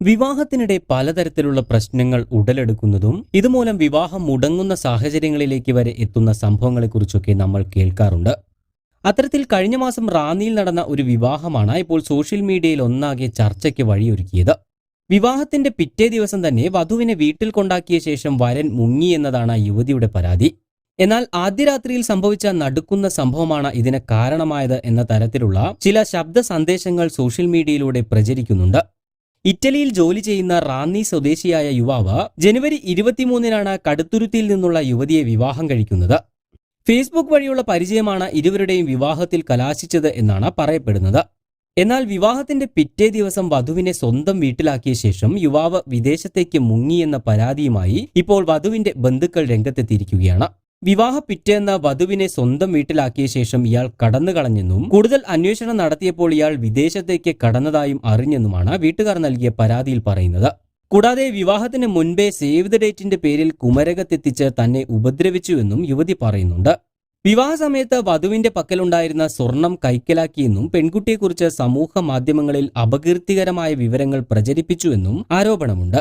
വിവാഹത്തിനിടെ പലതരത്തിലുള്ള പ്രശ്നങ്ങൾ ഉടലെടുക്കുന്നതും ഇതുമൂലം വിവാഹം മുടങ്ങുന്ന സാഹചര്യങ്ങളിലേക്ക് വരെ എത്തുന്ന സംഭവങ്ങളെക്കുറിച്ചൊക്കെ നമ്മൾ കേൾക്കാറുണ്ട്. അത്തരത്തിൽ കഴിഞ്ഞ മാസം റാന്നിയിൽ നടന്ന ഒരു വിവാഹമാണ് ഇപ്പോൾ സോഷ്യൽ മീഡിയയിൽ ഒന്നാകെ ചർച്ചയ്ക്ക് വഴിയൊരുക്കിയത്. വിവാഹത്തിന്റെ പിറ്റേ ദിവസം തന്നെ വധുവിനെ വീട്ടിൽ കൊണ്ടാക്കിയ ശേഷം വരൻ മുങ്ങി എന്നതാണ് യുവതിയുടെ പരാതി. എന്നാൽ ആദ്യ രാത്രിയിൽ സംഭവിച്ച നടുക്കുന്ന സംഭവമാണ് ഇതിന് കാരണമായത് എന്ന തരത്തിലുള്ള ചില ശബ്ദ സന്ദേശങ്ങൾ സോഷ്യൽ മീഡിയയിലൂടെ പ്രചരിക്കുന്നുണ്ട്. ഇറ്റലിയിൽ ജോലി ചെയ്യുന്ന റാന്നി സ്വദേശിയായ യുവാവ് ജനുവരി ഇരുപത്തിമൂന്നിനാണ് കടുത്തുരുത്തിയിൽ നിന്നുള്ള യുവതിയെ വിവാഹം കഴിക്കുന്നത്. ഫേസ്ബുക്ക് വഴിയുള്ള പരിചയമാണ് ഇരുവരുടെയും വിവാഹത്തിൽ കലാശിച്ചത് എന്നാണ് പറയപ്പെടുന്നത്. എന്നാൽ വിവാഹത്തിന്റെ പിറ്റേ ദിവസം വധുവിനെ സ്വന്തം വീട്ടിലാക്കിയ ശേഷം യുവാവ് വിദേശത്തേക്ക് മുങ്ങിയെന്ന പരാതിയുമായി ഇപ്പോൾ വധുവിന്റെ ബന്ധുക്കൾ രംഗത്തെത്തിയിരിക്കുകയാണ്. വിവാഹ പിറ്റേന്ന് വധുവിനെ സ്വന്തം വീട്ടിലാക്കിയ ശേഷം ഇയാൾ കടന്നു കളഞ്ഞെന്നും കൂടുതൽ അന്വേഷണം നടത്തിയപ്പോൾ ഇയാൾ വിദേശത്തേക്ക് കടന്നതായും അറിഞ്ഞെന്നുമാണ് വീട്ടുകാർ നൽകിയ പരാതിയിൽ പറയുന്നത്. കൂടാതെ വിവാഹത്തിന് മുൻപേ സേവ് ദ ഡേറ്റിന്റെ പേരിൽ കുമരകത്തെത്തിച്ച് തന്നെ ഉപദ്രവിച്ചുവെന്നും യുവതി പറയുന്നുണ്ട്. വിവാഹ സമയത്ത് വധുവിന്റെ പക്കലുണ്ടായിരുന്ന സ്വർണം കൈക്കലാക്കിയെന്നും പെൺകുട്ടിയെക്കുറിച്ച് സമൂഹ മാധ്യമങ്ങളിൽ അപകീർത്തികരമായ വിവരങ്ങൾ പ്രചരിപ്പിച്ചുവെന്നും ആരോപണമുണ്ട്.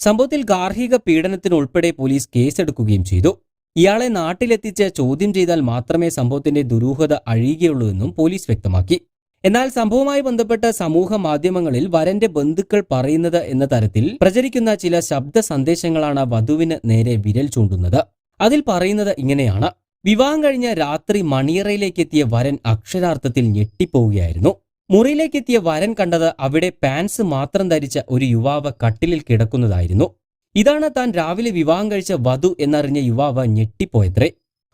സംഭവത്തിൽ ഗാർഹിക പീഡനത്തിനുൾപ്പെടെ പോലീസ് കേസെടുക്കുകയും ചെയ്തു. ഇയാളെ നാട്ടിലെത്തിച്ച് ചോദ്യം ചെയ്താൽ മാത്രമേ സംഭവത്തിന്റെ ദുരൂഹത അഴിയുകയുള്ളൂ എന്നും പോലീസ് വ്യക്തമാക്കി. എന്നാൽ സംഭവവുമായി ബന്ധപ്പെട്ട സമൂഹ മാധ്യമങ്ങളിൽ വരന്റെ ബന്ധുക്കൾ പറയുന്നത് എന്ന തരത്തിൽ പ്രചരിക്കുന്ന ചില ശബ്ദ സന്ദേശങ്ങളാണ് വധുവിന് നേരെ വിരൽ ചൂണ്ടുന്നത്. അതിൽ പറയുന്നത് ഇങ്ങനെയാണ്. വിവാഹം കഴിഞ്ഞ രാത്രി മണിയറയിലേക്ക് എത്തിയ വരൻ അക്ഷരാർത്ഥത്തിൽ ഞെട്ടിപ്പോവുകയായിരുന്നു. മുറിയിലേക്കെത്തിയ വരൻ കണ്ടത് അവിടെ പാൻസ് മാത്രം ധരിച്ച ഒരു യുവാവ് കട്ടിലിൽ കിടക്കുന്നതായിരുന്നു. ഇതാണ് താൻ രാവിലെ വിവാഹം കഴിച്ച വധു എന്നറിഞ്ഞ യുവാവ് ഞെട്ടിപ്പോയത്രേ.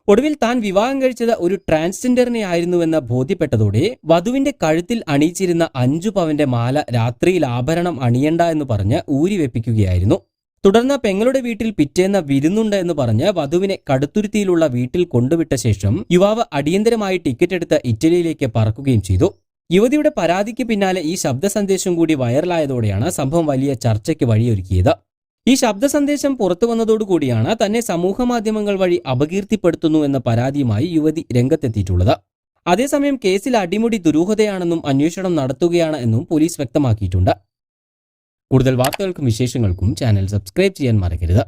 ഒടുവിൽ താൻ വിവാഹം കഴിച്ചത് ഒരു ട്രാൻസ്ജെൻഡറിനെ ആയിരുന്നുവെന്ന് ബോധ്യപ്പെട്ടതോടെ വധുവിന്റെ കഴുത്തിൽ അണിയിച്ചിരുന്ന അഞ്ചു പവന്റെ മാല രാത്രിയിൽ ആഭരണം അണിയണ്ട എന്ന് പറഞ്ഞ് ഊരിവെപ്പിക്കുകയായിരുന്നു തുടർന്ന് പെങ്ങളുടെ വീട്ടിൽ പിറ്റേന്ന വിരുന്നുണ്ട് എന്ന് പറഞ്ഞ് വധുവിനെ കടുത്തുരുത്തിയിലുള്ള വീട്ടിൽ കൊണ്ടുവിട്ട ശേഷം യുവാവ് അടിയന്തരമായി ടിക്കറ്റ് എടുത്ത് ഇറ്റലിയിലേക്ക് പറക്കുകയും ചെയ്തു. യുവതിയുടെ പരാതിക്ക് പിന്നാലെ ഈ ശബ്ദ സന്ദേശം കൂടി വൈറലായതോടെയാണ് സംഭവം വലിയ ചർച്ചയ്ക്ക് വഴിയൊരുക്കിയത്. ഈ ശബ്ദ സന്ദേശം പുറത്തു വന്നതോടുകൂടിയാണ് തന്നെ സമൂഹ മാധ്യമങ്ങൾ വഴി അപകീർത്തിപ്പെടുത്തുന്നു എന്ന പരാതിയുമായി യുവതി രംഗത്തെത്തിയിട്ടുള്ളത്. അതേസമയം കേസിൽ അടിമുടി ദുരൂഹതയാണെന്നും അന്വേഷണം നടത്തുകയാണ് എന്നും പോലീസ് വ്യക്തമാക്കിയിട്ടുണ്ട്. കൂടുതൽ വാർത്തകൾക്കും വിശേഷങ്ങൾക്കും ചാനൽ സബ്സ്ക്രൈബ് ചെയ്യാൻ മറക്കരുത്.